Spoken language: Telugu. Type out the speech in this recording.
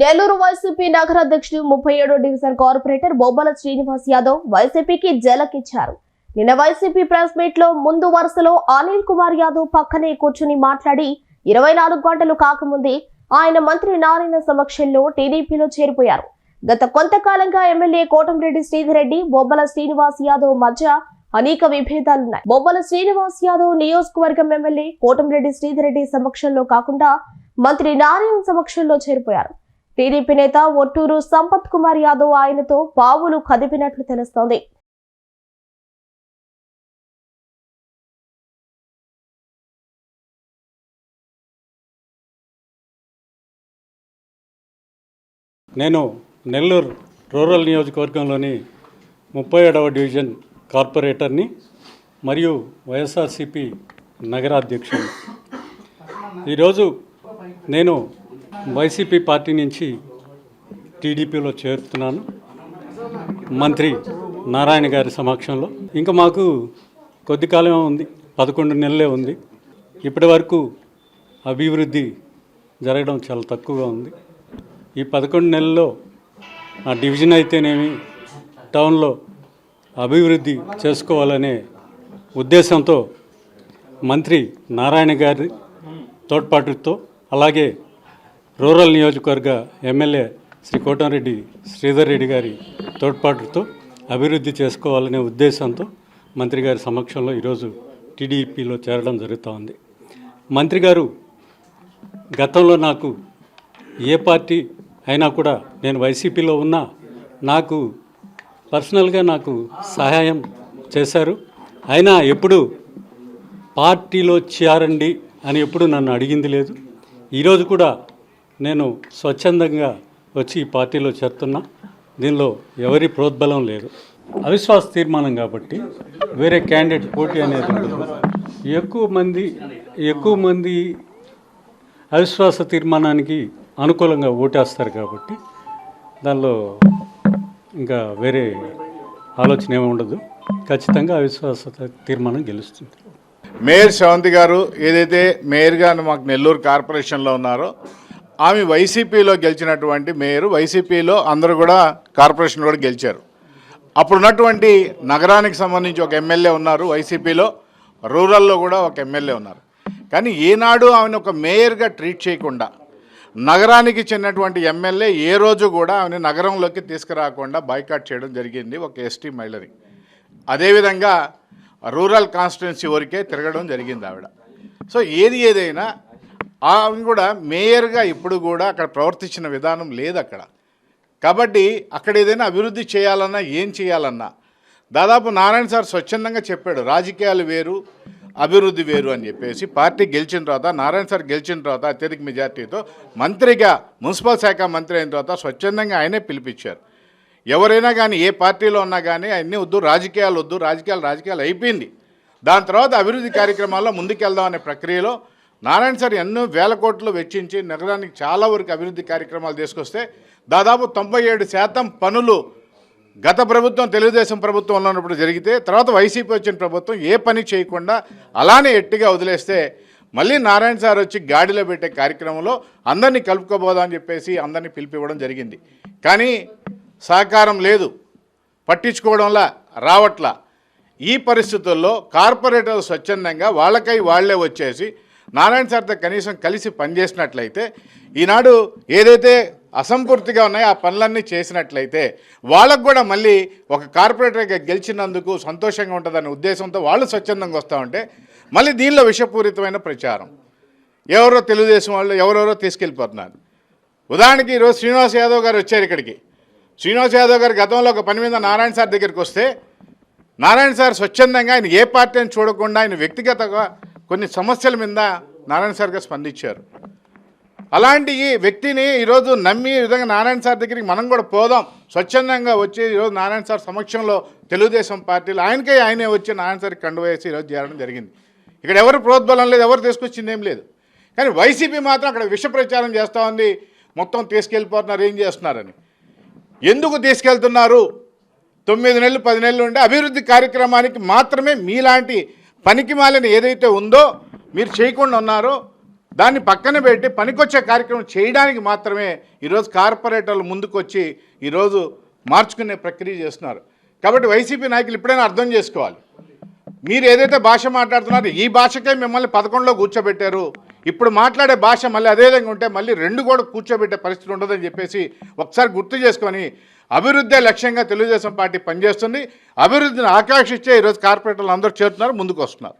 నెల్లూరు వైసీపీ నగర అధ్యక్షుడు ముప్పై ఏడో డివిజన్ కార్పొరేటర్ బొబ్బల శ్రీనివాస్ యాదవ్ వైసీపీకి జలకిచ్చారు. నిన్న వైసీపీ ప్రెస్ మీట్లో ముందు వరుసలో అనిల్ కుమార్ యాదవ్ పక్కనే కూర్చుని మాట్లాడి ఇరవై నాలుగు గంటలు కాకముందే ఆయన మంత్రి నారాయణ సమక్షంలో టీడీపీలో చేరిపోయారు. గత కొంతకాలంగా ఎమ్మెల్యే కోటంరెడ్డి శ్రీధర్రెడ్డి బొబ్బల శ్రీనివాస్ యాదవ్ మధ్య అనేక విభేదాలున్నాయి. బొబ్బల శ్రీనివాస్ యాదవ్ నియోజకవర్గం ఎమ్మెల్యే కోటంరెడ్డి శ్రీధర్రెడ్డి సమక్షంలో కాకుండా మంత్రి నారాయణ సమక్షంలో చేరిపోయారు. టీడీపీ నేత ఒట్టూరు సంపత్ కుమార్ యాదవ్ ఆయనతో పావులు కదిపినట్లు తెలుస్తోంది. నేను నెల్లూరు రూరల్ నియోజకవర్గంలోని ముప్పై ఏడవ డివిజన్ కార్పొరేటర్ని మరియు వైఎస్ఆర్సిపి నగరాధ్యక్షుని. ఈరోజు నేను వైసీపీ పార్టీ నుంచి టీడీపీలో చేరుతున్నాను. మంత్రి నారాయణ గారి సమక్షంలో. ఇంకా మాకు కొద్ది కాలమే ఉంది పదకొండు నెలలే ఉంది. ఇప్పటి వరకు అభివృద్ధి జరగడం చాలా తక్కువగా ఉంది. ఈ పదకొండు నెలల్లో ఆ డివిజన్ అయితేనేమి టౌన్లో అభివృద్ధి చేసుకోవాలనే ఉద్దేశంతో మంత్రి నారాయణ గారి తోడ్పాటుతో అలాగే రూరల్ నియోజకవర్గ ఎమ్మెల్యే శ్రీ కోటంరెడ్డి శ్రీధర్ రెడ్డి గారి తోడ్పాటుతో అభివృద్ధి చేసుకోవాలనే ఉద్దేశంతో మంత్రి గారి సమక్షంలో ఈరోజు టీడీపీలో చేరడం జరుగుతూ ఉంది మంత్రి గారు గతంలో నాకు ఏ పార్టీ అయినా కూడా నేను వైసీపీలో ఉన్నా నాకు పర్సనల్గా నాకు సహాయం చేశారు. అయినా ఎప్పుడు పార్టీలో చేరండి అని ఎప్పుడు నన్ను అడిగింది లేదు. ఈరోజు కూడా నేను స్వచ్ఛందంగా వచ్చి ఈ పార్టీలో చేరుతున్నా. దీనిలో ఎవరి ప్రోద్బలం లేదు. అవిశ్వాస తీర్మానం కాబట్టి వేరే క్యాండిడేట్ పోటీ అనేది ఉండదు. ఎక్కువ మంది ఎక్కువ మంది అవిశ్వాస తీర్మానానికి అనుకూలంగా ఓటేస్తారు కాబట్టి దానిలో ఇంకా వేరే ఆలోచన ఏమి ఉండదు. ఖచ్చితంగా అవిశ్వాస తీర్మానం గెలుస్తుంది. మేయర్ శ్రవంతి గారు ఏదైతే మేయర్గా మాకు నెల్లూరు కార్పొరేషన్లో ఉన్నారో ఆమె వైసీపీలో గెలిచినటువంటి మేయర్ వైసీపీలో అందరూ కూడా కార్పొరేషన్ కూడా గెలిచారు. అప్పుడున్నటువంటి నగరానికి సంబంధించి ఒక ఎమ్మెల్యే ఉన్నారు వైసీపీలో రూరల్లో కూడా ఒక ఎమ్మెల్యే ఉన్నారు. కానీ ఏనాడు ఆమెను ఒక మేయర్గా ట్రీట్ చేయకుండా నగరానికి చెందినటువంటి ఎమ్మెల్యే ఏ రోజు కూడా ఆమెను నగరంలోకి తీసుకురాకుండా బైకాట్ చేయడం జరిగింది ఒక ఎస్టీ మహిళని. అదేవిధంగా రూరల్ కాన్స్టిట్యున్సీ వరకే తిరగడం జరిగింది ఆవిడ. సో ఏది ఏదైనా ఆమె కూడా మేయర్గా ఇప్పుడు కూడా అక్కడ ప్రవర్తించిన విధానం లేదు అక్కడ. కాబట్టి అక్కడ ఏదైనా అభివృద్ధి చేయాలన్నా ఏం చేయాలన్నా. దాదాపు నారాయణ సార్ స్వచ్ఛందంగా చెప్పాడు రాజకీయాలు వేరు అభివృద్ధి వేరు అని చెప్పేసి. పార్టీ గెలిచిన తర్వాత నారాయణ సార్ గెలిచిన తర్వాత అత్యధిక మెజార్టీతో మంత్రిగా మున్సిపల్ శాఖ మంత్రి అయిన తర్వాత స్వచ్ఛందంగా ఆయనే పిలిపించారు. ఎవరైనా కానీ ఏ పార్టీలో ఉన్నా కానీ అన్నీ వద్దు రాజకీయాలు వద్దు రాజకీయాలు రాజకీయాలు అయిపోయింది. దాని తర్వాత అభివృద్ధి కార్యక్రమాల్లో ముందుకెళ్దాం అనే ప్రక్రియలో నారాయణ సార్ ఎన్నో వేల కోట్లు వెచ్చించి నగరానికి చాలా వరకు అభివృద్ధి కార్యక్రమాలు తీసుకొస్తే దాదాపు తొంభై ఏడు శాతం పనులు గత ప్రభుత్వం తెలుగుదేశం ప్రభుత్వంలో ఉన్నప్పుడు జరిగితే తర్వాత వైసీపీ వచ్చిన ప్రభుత్వం ఏ పని చేయకుండా అలానే ఎట్టిగా వదిలేస్తే మళ్ళీ నారాయణ సార్ వచ్చి గాడిలో పెట్టే కార్యక్రమంలో అందరినీ కలుపుకోబోదా అని చెప్పేసి అందరినీ పిలిపివ్వడం జరిగింది. కానీ సహకారం లేదు. పట్టించుకోవడంలా రావట్లా. ఈ పరిస్థితుల్లో కార్పొరేటర్లు స్వచ్ఛందంగా వాళ్ళకై వాళ్ళే వచ్చేసి నారాయణ సార్తో కనీసం కలిసి పనిచేసినట్లయితే ఈనాడు ఏదైతే అసంపూర్తిగా ఉన్నాయో ఆ పనులన్నీ చేసినట్లయితే వాళ్ళకు కూడా మళ్ళీ ఒక కార్పొరేటర్గా గెలిచినందుకు సంతోషంగా ఉంటుందనే ఉద్దేశంతో వాళ్ళు స్వచ్ఛందంగా వస్తూ ఉంటే మళ్ళీ దీనిలో విషపూరితమైన ప్రచారం. ఎవరో తెలుగుదేశం వాళ్ళు ఎవరెవరో తీసుకెళ్ళిపోతున్నారు. ఉదాహరణకి ఈరోజు శ్రీనివాస్ యాదవ్ గారు వచ్చారు ఇక్కడికి. శ్రీనివాస్ యాదవ్ గారు గతంలో ఒక పని మీద నారాయణ సార్ దగ్గరికి వస్తే నారాయణ సార్ స్వచ్ఛందంగా ఆయన ఏ పార్టీ అని చూడకుండా ఆయన వ్యక్తిగతంగా కొన్ని సమస్యల మీద నారాయణ సార్ గారు స్పందించారు. అలాంటి ఈ వ్యక్తిని ఈరోజు నమ్మి ఈ విధంగా నారాయణ సార్ దగ్గరికి మనం కూడా పోదాం. స్వచ్ఛందంగా వచ్చి ఈరోజు నారాయణ సార్ సమక్షంలో తెలుగుదేశం పార్టీలు ఆయనకే ఆయనే వచ్చి నారాయణ సార్కి కండువేసి ఈరోజు చేరడం జరిగింది. ఇక్కడ ఎవరు ప్రోద్బలం లేదు ఎవరు తీసుకొచ్చింది ఏం లేదు. కానీ వైసీపీ మాత్రం అక్కడ విష ప్రచారం చేస్తూ ఉంది. మొత్తం తీసుకెళ్ళిపోతున్నారు ఏం చేస్తున్నారని. ఎందుకు తీసుకెళ్తున్నారు? తొమ్మిది నెలలు పది నెలలు ఉండే అభివృద్ధి కార్యక్రమానికి మాత్రమే మీలాంటి పనికి మాలిన ఏదైతే ఉందో మీరు చేయకుండా ఉన్నారో దాన్ని పక్కన పెట్టి పనికొచ్చే కార్యక్రమం చేయడానికి మాత్రమే ఈరోజు కార్పొరేటర్లు ముందుకొచ్చి ఈరోజు మార్చుకునే ప్రక్రియ చేస్తున్నారు. కాబట్టి వైసీపీ నాయకులు ఇప్పుడైనా అర్థం చేసుకోవాలి. మీరు ఏదైతే భాష మాట్లాడుతున్నారో ఈ భాషకే మిమ్మల్ని పదకొండులో కూర్చోబెట్టారు. ఇప్పుడు మాట్లాడే భాష మళ్ళీ అదే విధంగా ఉంటే మళ్ళీ రెండు కూడా కూర్చోబెట్టే పరిస్థితి ఉండదని చెప్పేసి ఒకసారి గుర్తు చేసుకొని అభివృద్ధి లక్ష్యంగా తెలుగుదేశం పార్టీ పనిచేస్తుంది. అభివృద్ధిని ఆకాంక్షించే ఈరోజు కార్పొరేటర్లు అందరూ చేరుతున్నారు ముందుకు వస్తున్నారు.